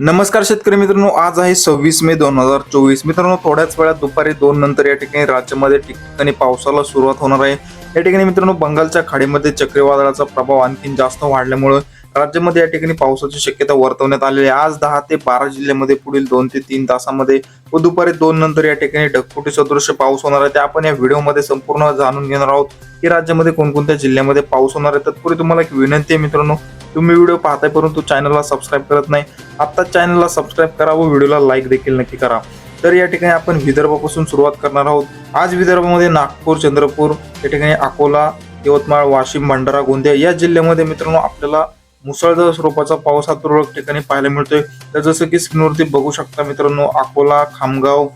नमस्कार शेतकरी मित्रांनो आज आहे सव्वीस मे दोन हजार चोवीस. मित्रांनो थोड्याच वेळात दुपारी दोन नंतर या ठिकाणी राज्यामध्ये ठिकठिकाणी पावसाला सुरुवात होणार आहे. या ठिकाणी मित्रांनो बंगालच्या खाडीमध्ये चक्रीवादळाचा प्रभाव आणखी जास्त वाढल्यामुळे राज्यामध्ये या ठिकाणी पावसाची शक्यता वर्तवण्यात आलेली आहे. आज दहा ते बारा जिल्ह्यामध्ये पुढील दोन ते तीन तासामध्ये व दुपारी दोन नंतर या ठिकाणी ढगफुटी सदृश्य पाऊस होणार आहे. ते आपण या व्हिडिओमध्ये संपूर्ण जाणून घेणार आहोत की राज्यामध्ये कोणकोणत्या जिल्ह्यामध्ये पाऊस होणार आहे. तत्पूर्वी तुम्हाला एक विनंती आहे मित्रांनो तुम्ही व्हिडिओ पाहताय परंतु चॅनलला सबस्क्राईब करत नाही आत्ता चॅनलला सबस्क्राईब करा व व्हिडिओला लाईक देखील नक्की करा. तर या ठिकाणी आपण विदर्भापासून सुरुवात करणार आहोत. आज विदर्भामध्ये नागपूर चंद्रपूर या ठिकाणी अकोला यवतमाळ वाशिम भंडारा गोंदिया या जिल्ह्यामध्ये मित्रांनो आपल्याला मुसळधार स्वरूपाचा पाऊस हा तुरळक ठिकाणी पाहायला मिळतोय. तर जसं की स्क्रीनवरती बघू शकता मित्रांनो अकोला खामगाव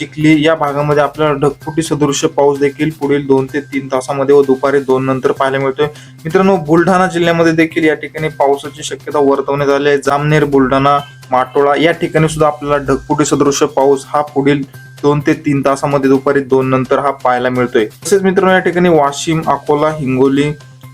चिखली या भागामध्ये आपल्याला ढगफुटी सदृश्य पाऊस देखील पुढील दोन ते तीन तासामध्ये व दुपारी दोन नंतर पाहायला मिळतोय. मित्रांनो बुलढाणा जिल्ह्यामध्ये देखील या ठिकाणी पावसाची शक्यता वर्तवण्यात आली आहे. जामनेर बुलढाणा माटोळा या ठिकाणी सुद्धा आपल्याला ढगफुटी सदृश्य पाऊस हा पुढील दोन ते तीन तासामध्ये दुपारी दोन नंतर हा पाहायला मिळतोय. तसेच मित्रांनो या ठिकाणी वाशिम अकोला हिंगोली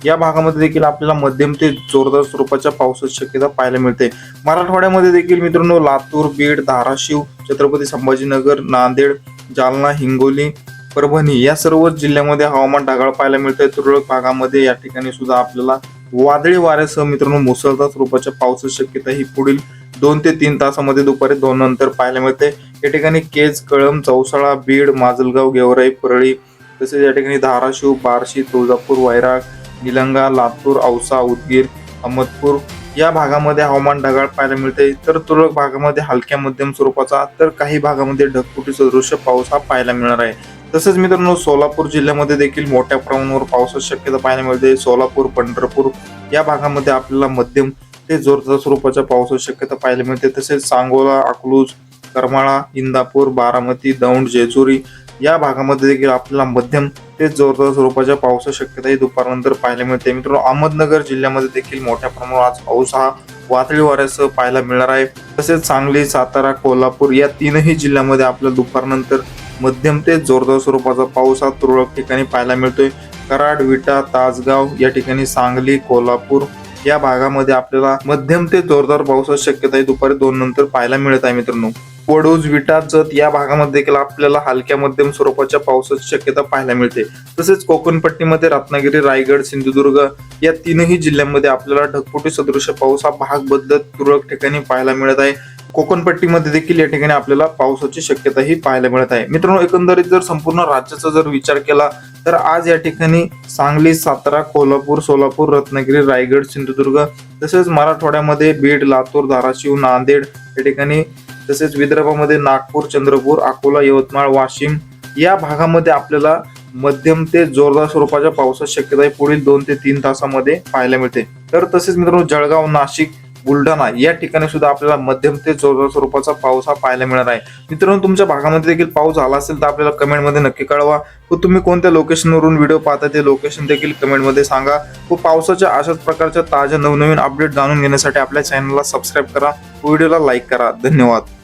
या भागामध्ये देखील आपल्याला मध्यम ते जोरदार स्वरूपाच्या पावसाची शक्यता पाहायला मिळते. मराठवाड्यामध्ये देखील मित्रांनो लातूर बीड धाराशिव छत्रपती संभाजीनगर नांदेड जालना हिंगोली परभणी या सर्व जिल्ह्यामध्ये हवामान ढगाळ पाहायला मिळते. तुरळक भागामध्ये या ठिकाणी सुद्धा आपल्याला वादळी वाऱ्यासह मित्रांनो मुसळधार स्वरूपाच्या पावसाची शक्यता ही पुढील दोन ते तीन तासामध्ये दुपारी दोन नंतर पाहायला मिळते. या ठिकाणी केज कळम चौसाळा बीड माजलगाव गेवराई परळी तसेच या ठिकाणी धाराशिव बार्शी तुळजापूर वैराग निलंगा लातूर औसा उदगीर अहमदपूर या भागामध्ये हवामान ढगाळ पाहायला मिळते. तर तुरळक भागामध्ये हलक्या मध्यम स्वरूपाचा तर काही भागामध्ये ढगफुटी सदृश्य पाऊस हा पाहायला मिळणार आहे. तसेच मित्रांनो सोलापूर जिल्ह्यामध्ये देखील मोठ्या प्रमाणावर पावसाची शक्यता पाहायला मिळते. सोलापूर पंढरपूर या भागामध्ये आपल्याला मध्यम ते जोरदार स्वरूपाच्या पावसाची शक्यता पाहायला मिळते. तसेच सांगोला अकलूज करमाळा इंदापूर बारामती दौंड जेजुरी या भागामध्ये देखील आपल्याला मध्यम ते जोरदार स्वरूपाच्या पावसाची शक्यताही दुपारनंतर पाहायला मिळते. मित्रांनो अहमदनगर जिल्ह्यामध्ये देखील मोठ्या प्रमाणावर आज पाऊस हा वादळी वाऱ्यासह पाहायला मिळणार आहे. तसेच सांगली सातारा कोल्हापूर या तीनही जिल्ह्यामध्ये आपल्याला दुपारनंतर मध्यम ते जोरदार स्वरूपाचा पाऊस हा तुरळक ठिकाणी पाहायला मिळतोय. कराड विटा तासगाव या ठिकाणी सांगली कोल्हापूर या भागामध्ये आपल्याला मध्यम ते जोरदार पावसाची शक्यता दुपारी दोन नंतर पाहायला मिळत आहे मित्रांनो. वडोज विटा जत या भागामध्ये देखील आपल्याला हलक्या मध्यम स्वरूपाच्या पावसाची शक्यता पाहायला मिळते. तसेच कोकणपट्टीमध्ये रत्नागिरी रायगड सिंधुदुर्ग या तीनही जिल्ह्यांमध्ये आपल्याला ढगफुटी सदृश पाऊस हा भाग बदलत तुरळक ठिकाणी पाहायला मिळत आहे. कोकणपट्टीमध्ये देखील या ठिकाणी आपल्याला पावसाची शक्यता ही पाहायला मिळत आहे. मित्रांनो एकंदरीत जर संपूर्ण राज्याचा जर विचार केला तर आज या ठिकाणी सांगली सातारा कोल्हापूर सोलापूर रत्नागिरी रायगड सिंधुदुर्ग तसेच मराठवाड्यामध्ये बीड लातूर धाराशिव नांदेड या ठिकाणी तसेच विदर्भामध्ये नागपूर चंद्रपूर अकोला यवतमाळ वाशिम या भागामध्ये आपल्याला मध्यम ते जोरदार स्वरूपाच्या पावसाची शक्यता आहे पुढील दोन ते तीन तासामध्ये पाहायला मिळते. तर तसेच मित्रांनो जळगाव नाशिक बुलढाणा या ठिकाणी सुद्धा आपल्याला मध्यम ते जोरदार स्वरूपाचा पाऊस हा पाहायला मिळणार आहे. मित्रांनो तुमच्या भागामध्ये देखील पाऊस झाला असेल तर आपल्याला कमेंटमध्ये नक्की कळवा. व तुम्ही कोणत्या लोकेशनवरून व्हिडिओ पाहता ते लोकेशन देखील कमेंटमध्ये सांगा. व पावसाच्या अशाच प्रकारच्या ताज्या नवनवीन अपडेट जाणून घेण्यासाठी आपल्या चॅनलला सबस्क्राईब करा व्हिडिओला लाईक करा. धन्यवाद.